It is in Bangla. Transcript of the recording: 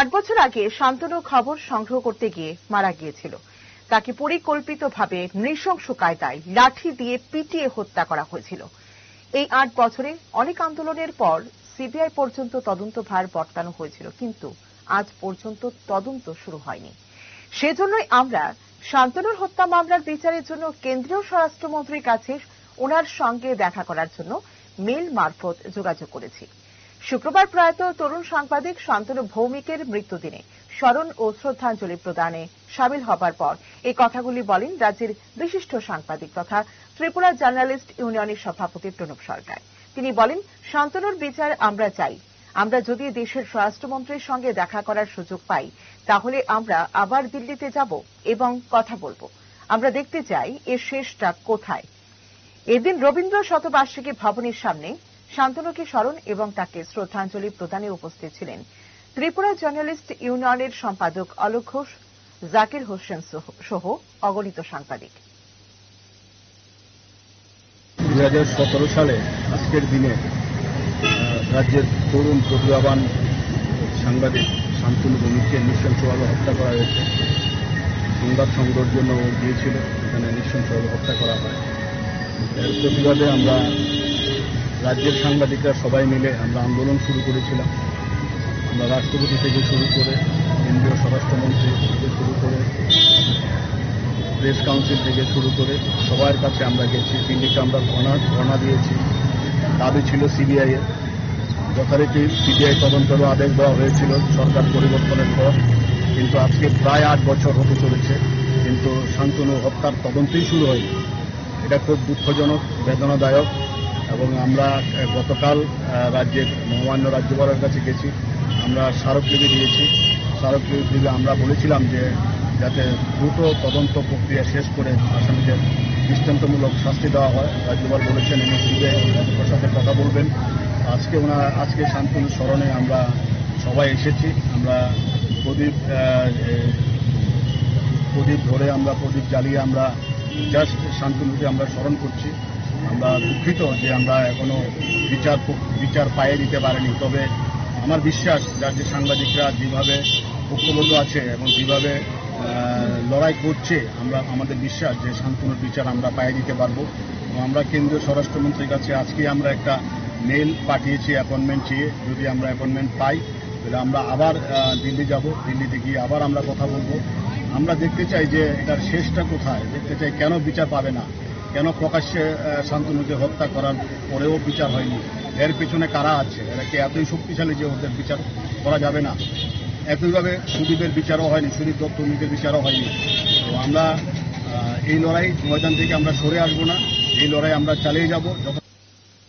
আট বছর আগে শান্তনু খবর সংগ্রহ করতে গিয়ে মারা গিয়েছিল। তাকে পরিকল্পিতভাবে নৃশংস কায়দায় লাঠি দিয়ে পিটিয়ে হত্যা করা হয়েছিল। এই আট বছরে অনেক আন্দোলনের পর সিবিআই পর্যন্ত তদন্ত ভার বর্তানো হয়েছিল, কিন্তু আজ পর্যন্ত তদন্ত শুরু হয়নি। সেজন্যই আমরা শান্তনুর হত্যা মামলার বিচারের জন্য কেন্দ্রীয় স্বরাষ্ট্রমন্ত্রীর কাছে ওনার সঙ্গে দেখা করার জন্য মেল মারফত যোগাযোগ করেছি। শুক্রবার প্রয়াত তরুণ সাংবাদিক শান্তনু ভৌমিকের মৃত্যুদিনে স্মরণ ও শ্রদ্ধাঞ্জলি প্রদানে সামিল হবার পর এই কথাগুলি বলেন রাজ্যের বিশিষ্ট সাংবাদিক তথা ত্রিপুরা জার্নালিস্ট ইউনিয়নের সভাপতি প্রণব সরকার। তিনি বলেন, শান্তনুর বিচার আমরা চাই। আমরা যদি দেশের স্বরাষ্ট্রমন্ত্রীর সঙ্গে দেখা করার সুযোগ পাই, তাহলে আমরা আবার দিল্লিতে যাব এবং কথা বলব। আমরা দেখতে চাই এর শেষটা কোথায়। এদিন রবীন্দ্র শতবার্ষিকী ভবনের সামনে শান্তনুকে স্মরণ এবং তাকে শ্রদ্ধাঞ্জলি প্রদানে উপস্থিত ছিলেন। ত্রিপুরা জার্নালিস্ট ইউনিয়নের সম্পাদক অলোক ঘোষ, জাকির হোসেন সহ অগণিত সাংবাদিক। দুই হাজার সতেরো সালে আজকের দিনে রাজ্যের তরুণ প্রতিভাবান সাংবাদিক শান্তনু ভূমিকে নৃশংসভাবে হত্যা করা হয়েছে। সংবাদ সংগ্রহের জন্য গিয়েছিল, এখানে নৃশংসভাবে হত্যা করা হয়। এর প্রতিবাদে আমরা রাজ্যের সাংবাদিকরা সবাই মিলে আমরা আন্দোলন শুরু করেছিলাম। আমরা রাষ্ট্রপতি থেকে শুরু করে কেন্দ্রীয় স্বরাষ্ট্রমন্ত্রী থেকে শুরু করে প্রেস কাউন্সিল থেকে শুরু করে সবার কাছে আমরা গেছি। দিল্লিতে আমরা ধর্ণা ধর্ণা দিয়েছি। দাবি ছিল সিবিআইয়ের যথারীতি সিবিআই তদন্তেরও আদেশ দেওয়া হয়েছিল সরকার পরিবর্তনের পর। কিন্তু আজকে প্রায় আট বছর হতে চলেছে। কিন্তু শান্তনু হত্যার তদন্তই শুরু হয়নি। এটা খুব দুঃখজনক, বেদনাদায়ক। এবং আমরা গতকাল রাজ্যের মহামান্য রাজ্যপালের কাছে গেছি। আমরা স্মারকলিপি দিয়েছি। স্মারকলিপি আমরা বলেছিলাম যে, যাতে দ্রুত তদন্ত প্রক্রিয়া শেষ করে আসামিদের দৃষ্টান্তমূলক শাস্তি দেওয়া হয়। রাজ্যপাল বলেছেন উনি সিবিআই সাথে কথা বলবেন। আজকে ওনার, আজকে শান্তনু স্মরণে আমরা সবাই এসেছি। আমরা প্রদীপ প্রদীপ ধরে আমরা, প্রদীপ জ্বালিয়ে আমরা জাস্ট শান্তনুকে আমরা স্মরণ করছি। আমরা দুঃখিত যে আমরা এখনও বিচার বিচার পায়ে দিতে পারিনি। তবে আমার বিশ্বাস রাজ্যের সাংবাদিকরা যেভাবে ঐক্যবদ্ধ আছে এবং যেভাবে লড়াই করছে, আমরা, আমাদের বিশ্বাস যে শান্তনুর বিচার আমরা পায়ে দিতে পারব। এবং আমরা কেন্দ্রীয় স্বরাষ্ট্রমন্ত্রীর কাছে আজকে আমরা একটা মেল পাঠিয়েছি, অ্যাপয়েন্টমেন্ট চেয়ে। যদি আমরা অ্যাপয়েন্টমেন্ট পাই, তাহলে আমরা আবার দিল্লি যাব। দিল্লিতে গিয়ে আবার আমরা কথা বলব। আমরা দেখতে চাই যে এটার শেষটা কোথায়? দেখতে চাই কেন বিচার পাবে না? কেন প্রকাশ্যে শান্তনুকে হত্যা করার পরেও বিচার হয়নি? এর পেছনে কারা আছে? এরা কি এতই শক্তিশালী যে ওদের বিচার করা যাবে না? একইভাবে সুদীপের বিচারও হয়নি, সুদীপ দত্ত মুখের বিচারও হয়নি। তো আমরা এই লড়াই ময়দান থেকে আমরা সরে আসব না। এই লড়াই আমরা চালিয়ে যাব।